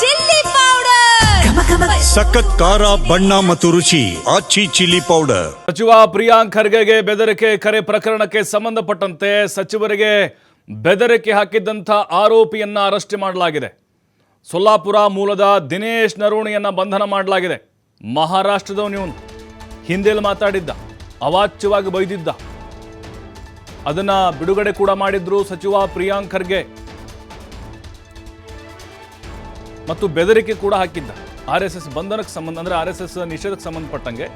Chilli powder. ಸಖತ್ ಖಾರ ಬಣ್ಣ ಮತ್ತು ರುಚಿ ಆಚಿ ಚಿಲ್ಲಿ ಪೌಡರ್. ಸಚಿವ ಪ್ರಿಯಾಂಕ್ ಖರ್ಗೆಗೆ ಬೆದರಿಕೆ ಕರೆ ಪ್ರಕರಣಕ್ಕೆ ಸಂಬಂಧಪಟ್ಟಂತೆ ಸಚಿವರಿಗೆ ಬೆದರಿಕೆ ಹಾಕಿದ್ದಂಥ ಆರೋಪಿಯನ್ನ ಅರೆಸ್ಟ್ ಮಾಡಲಾಗಿದೆ. ಸೊಲ್ಲಾಪುರ ಮೂಲದ ದಿನೇಶ್ ನರೂಣಿಯನ್ನ ಬಂಧನ ಮಾಡಲಾಗಿದೆ. ಮಹಾರಾಷ್ಟ್ರದವನು ಹಿಂದೆಯಲ್ಲಿ ಮಾತಾಡಿದ್ದ ಅವಾಚ್ಯವಾಗಿ ಬೈದಿದ್ದ. ಅದನ್ನ ಬಿಡುಗಡೆ ಕೂಡ ಮಾಡಿದ್ರು ಸಚಿವ ಪ್ರಿಯಾಂಕ್ ಖರ್ಗೆ. ಮತ್ತು ಬೆದರಿಕೆ ಕೂಡ ಹಾಕಿದ್ದ. ಆರ್ ಎಸ್ ಬಂಧನಕ್ಕೆ ಸಂಬಂಧ ಅಂದ್ರೆ ಆರ್ ಎಸ್ ಎಸ್ ನಿಷೇಧಕ್ಕೆ ಸಂಬಂಧಪಟ್ಟಂಗೆ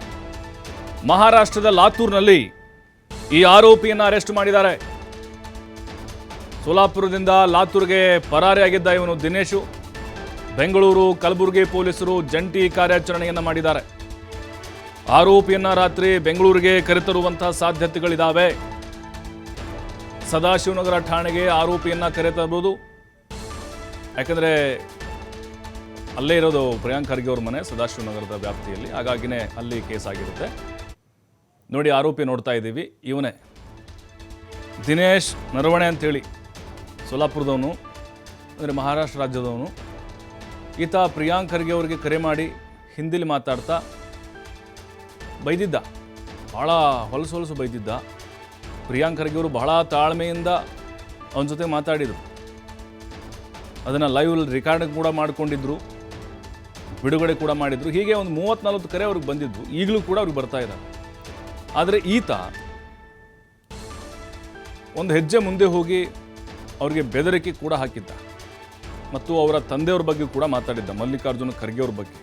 ಮಹಾರಾಷ್ಟ್ರದ ಲಾತೂರ್ನಲ್ಲಿ ಈ ಆರೋಪಿಯನ್ನ ಅರೆಸ್ಟ್ ಮಾಡಿದ್ದಾರೆ. ಸೋಲಾಪುರದಿಂದ ಲಾತೂರ್ಗೆ ಪರಾರಿಯಾಗಿದ್ದ ಇವನು ದಿನೇಶು. ಬೆಂಗಳೂರು, ಕಲಬುರಗಿ ಪೊಲೀಸರು ಜಂಟಿ ಕಾರ್ಯಾಚರಣೆಯನ್ನ ಮಾಡಿದ್ದಾರೆ. ಆರೋಪಿಯನ್ನ ರಾತ್ರಿ ಬೆಂಗಳೂರಿಗೆ ಕರೆತರುವಂತಹ ಸಾಧ್ಯತೆಗಳಿದ್ದಾವೆ ಸದಾಶಿವನಗರ ಠಾಣೆಗೆ ಆರೋಪಿಯನ್ನ ಕರೆತರಬಹುದು ಯಾಕಂದ್ರೆ ಅಲ್ಲೇ ಇರೋದು ಪ್ರಿಯಾಂಕ್ ಖರ್ಗೆ ಅವ್ರ ಮನೆ ಸದಾಶಿವನಗರದ ವ್ಯಾಪ್ತಿಯಲ್ಲಿ. ಹಾಗಾಗಿನೇ ಅಲ್ಲಿ ಕೇಸ್ ಆಗಿರುತ್ತೆ. ನೋಡಿ, ಆರೋಪಿ ನೋಡ್ತಾ ಇದ್ದೀವಿ. ಇವನೇ ದಿನೇಶ್ ನರವಣೆ ಅಂತೇಳಿ, ಸೋಲಾಪುರದವನು, ಅಂದರೆ ಮಹಾರಾಷ್ಟ್ರ ರಾಜ್ಯದವನು. ಈತ ಪ್ರಿಯಾಂಕ್ ಖರ್ಗೆ ಅವರಿಗೆ ಕರೆ ಮಾಡಿ ಹಿಂದಿಲಿ ಮಾತಾಡ್ತಾ ಬೈದಿದ್ದ. ಭಾಳ ಹೊಲಸು ಹೊಲಸು ಬೈದಿದ್ದ. ಪ್ರಿಯಾಂಕ್ ಖರ್ಗೆ ಅವರು ಬಹಳ ತಾಳ್ಮೆಯಿಂದ ಅವನ ಜೊತೆ ಮಾತಾಡಿದರು. ಅದನ್ನು ಲೈವ್ ರೆಕಾರ್ಡ್ ಕೂಡ ಮಾಡಿಕೊಂಡಿದ್ರು. ಬಿಡುಗಡೆ ಕೂಡ ಮಾಡಿದ್ರು. ಹೀಗೆ ಒಂದು ಮೂವತ್ತ್ನಾಲ್ಕು ಕರೆ ಅವ್ರಿಗೆ ಬಂದಿದ್ದು ಈಗಲೂ ಕೂಡ ಅವ್ರಿಗೆ ಬರ್ತಾ ಇದ್ದಾರೆ. ಆದರೆ ಈತ ಒಂದು ಹೆಜ್ಜೆ ಮುಂದೆ ಹೋಗಿ ಅವರಿಗೆ ಬೆದರಿಕೆ ಕೂಡ ಹಾಕಿದ್ದ. ಮತ್ತು ಅವರ ತಂದೆಯವ್ರ ಬಗ್ಗೆ ಕೂಡ ಮಾತಾಡಿದ್ದ, ಮಲ್ಲಿಕಾರ್ಜುನ ಖರ್ಗೆ ಅವ್ರ ಬಗ್ಗೆ.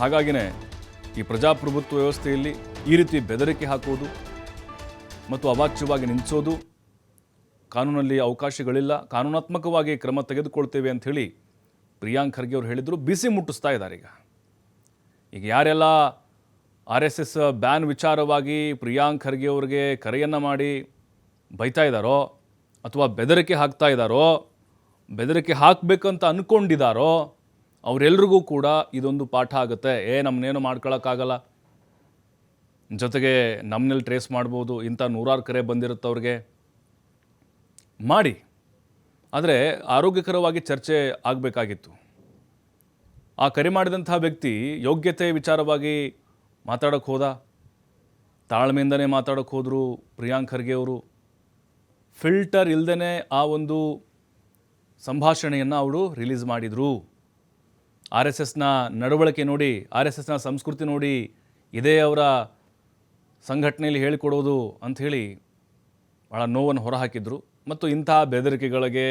ಹಾಗಾಗಿನೇ ಈ ಪ್ರಜಾಪ್ರಭುತ್ವ ವ್ಯವಸ್ಥೆಯಲ್ಲಿ ಈ ರೀತಿ ಬೆದರಿಕೆ ಹಾಕುವುದು ಮತ್ತು ಅವಾಚ್ಯವಾಗಿ ನಿಲ್ಲಿಸೋದು ಕಾನೂನಲ್ಲಿ ಅವಕಾಶಗಳಿಲ್ಲ. ಕಾನೂನಾತ್ಮಕವಾಗಿ ಕ್ರಮ ತೆಗೆದುಕೊಳ್ತೇವೆ ಅಂಥೇಳಿ ಪ್ರಿಯಾಂಕ್ ಖರ್ಗೆ ಅವರು ಹೇಳಿದರು, ಬಿಸಿ ಮುಟ್ಟಿಸ್ತಾ ಇದ್ದಾರೆ ಈಗ. ಈಗ ಯಾರೆಲ್ಲ ಆರ್ ಎಸ್ ಎಸ್ ಬ್ಯಾನ್ ವಿಚಾರವಾಗಿ ಪ್ರಿಯಾಂಕ್ ಖರ್ಗೆ ಅವ್ರಿಗೆ ಕರೆಯನ್ನು ಮಾಡಿ ಬೈತಾ ಇದ್ದಾರೋ ಅಥವಾ ಬೆದರಿಕೆ ಹಾಕ್ತಾ ಇದ್ದಾರೋ ಬೆದರಿಕೆ ಹಾಕಬೇಕಂತ ಅಂದ್ಕೊಂಡಿದ್ದಾರೋ ಅವರೆಲ್ರಿಗೂ ಕೂಡ ಇದೊಂದು ಪಾಠ ಆಗುತ್ತೆ. ಏ ನಮ್ಮನ್ನೇನು ಮಾಡ್ಕೊಳಕ್ಕಾಗಲ್ಲ. ಜೊತೆಗೆ ನಮ್ಮನ್ನೆಲ್ಲಿ ಟ್ರೇಸ್ ಮಾಡ್ಬೋದು, ಇಂಥ ನೂರಾರು ಕರೆ ಬಂದಿರುತ್ತೆ ಅವ್ರಿಗೆ ಮಾಡಿ. ಆದರೆ ಆರೋಗ್ಯಕರವಾಗಿ ಚರ್ಚೆ ಆಗಬೇಕಾಗಿತ್ತು. ಆ ಕರೆ ಮಾಡಿದಂಥ ವ್ಯಕ್ತಿ ಯೋಗ್ಯತೆ ವಿಚಾರವಾಗಿ ಮಾತಾಡೋಕ್ಕೆ ಹೋದ, ತಾಳ್ಮೆಯಿಂದನೇ ಮಾತಾಡೋಕ್ಕೆ ಹೋದರು ಪ್ರಿಯಾಂಕ್ ಖರ್ಗೆ ಅವರು. ಫಿಲ್ಟರ್ ಇಲ್ಲದೇ ಆ ಒಂದು ಸಂಭಾಷಣೆಯನ್ನು ಅವರು ರಿಲೀಸ್ ಮಾಡಿದರು. ಆರ್ ಎಸ್ ಎಸ್ನ ನಡವಳಿಕೆ ನೋಡಿ, ಆರ್ ಎಸ್ ಎಸ್ನ ಸಂಸ್ಕೃತಿ ನೋಡಿ ಇದೇ ಅವರ ಸಂಘಟನೆಯಲ್ಲಿ ಹೇಳಿಕೊಡೋದು ಅಂಥೇಳಿ ಭಾಳ ನೋವನ್ನು ಹೊರಹಾಕಿದ್ರು. ಮತ್ತು ಇಂಥ ಬೆದರಿಕೆಗಳಿಗೆ,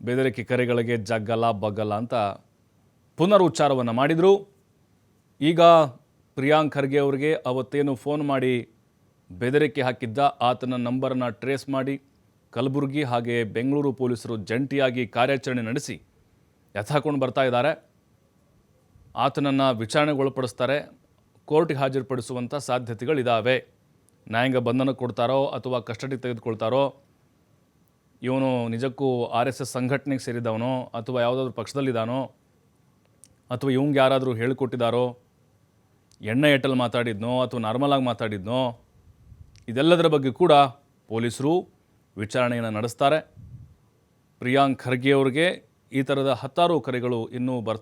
ಬೆದರಿಕೆ ಕರೆಗಳಿಗೆ ಜಗ್ಗಲ್ಲ ಬಗ್ಗಲ್ಲ ಅಂತ ಪುನರುಚ್ಚಾರವನ್ನು ಮಾಡಿದರು. ಈಗ ಪ್ರಿಯಾಂಕ್ ಖರ್ಗೆ ಅವರಿಗೆ ಅವತ್ತೇನು ಫೋನ್ ಮಾಡಿ ಬೆದರಿಕೆ ಹಾಕಿದ್ದ, ಆತನ ನಂಬರನ್ನು ಟ್ರೇಸ್ ಮಾಡಿ ಕಲಬುರಗಿ ಹಾಗೆ ಬೆಂಗಳೂರು ಪೊಲೀಸರು ಜಂಟಿಯಾಗಿ ಕಾರ್ಯಾಚರಣೆ ನಡೆಸಿ ಎತ್ತಾಕೊಂಡು ಬರ್ತಾ ಇದ್ದಾರೆ. ಆತನನ್ನು ವಿಚಾರಣೆಗೊಳಪಡಿಸ್ತಾರೆ, ಕೋರ್ಟ್ಗೆ ಹಾಜರುಪಡಿಸುವಂಥ ಸಾಧ್ಯತೆಗಳಿದ್ದಾವೆ ನ್ಯಾಯಾಂಗ ಬಂಧನ ಕೊಡ್ತಾರೋ ಅಥವಾ ಕಸ್ಟಡಿಗೆ ತೆಗೆದುಕೊಳ್ತಾರೋ ಇವನು ನಿಜಕ್ಕೂ ಆರ್ ಎಸ್ ಎಸ್ ಸಂಘಟನೆಗೆ ಸೇರಿದವನೋ ಅಥವಾ ಯಾವುದಾದ್ರೂ ಪಕ್ಷದಲ್ಲಿದ್ದಾನೋ ಅಥವಾ ಇವಂಗೆ ಯಾರಾದರೂ ಹೇಳಿಕೊಟ್ಟಿದ್ದಾರೋ ಎಣ್ಣೆ ಎಟ್ಟಲ್ಲಿ ಮಾತಾಡಿದ್ನೋ ಅಥವಾ ನಾರ್ಮಲಾಗಿ ಮಾತಾಡಿದ್ನೋ, ಇದೆಲ್ಲದರ ಬಗ್ಗೆ ಕೂಡ ಪೊಲೀಸರು ವಿಚಾರಣೆಯನ್ನು ನಡೆಸ್ತಾರೆ. ಪ್ರಿಯಾಂಕ್ ಖರ್ಗೆ ಅವರಿಗೆ ಈ ಥರದ ಹತ್ತಾರು ಕರೆಗಳು ಇನ್ನೂ ಬರ್ತಾ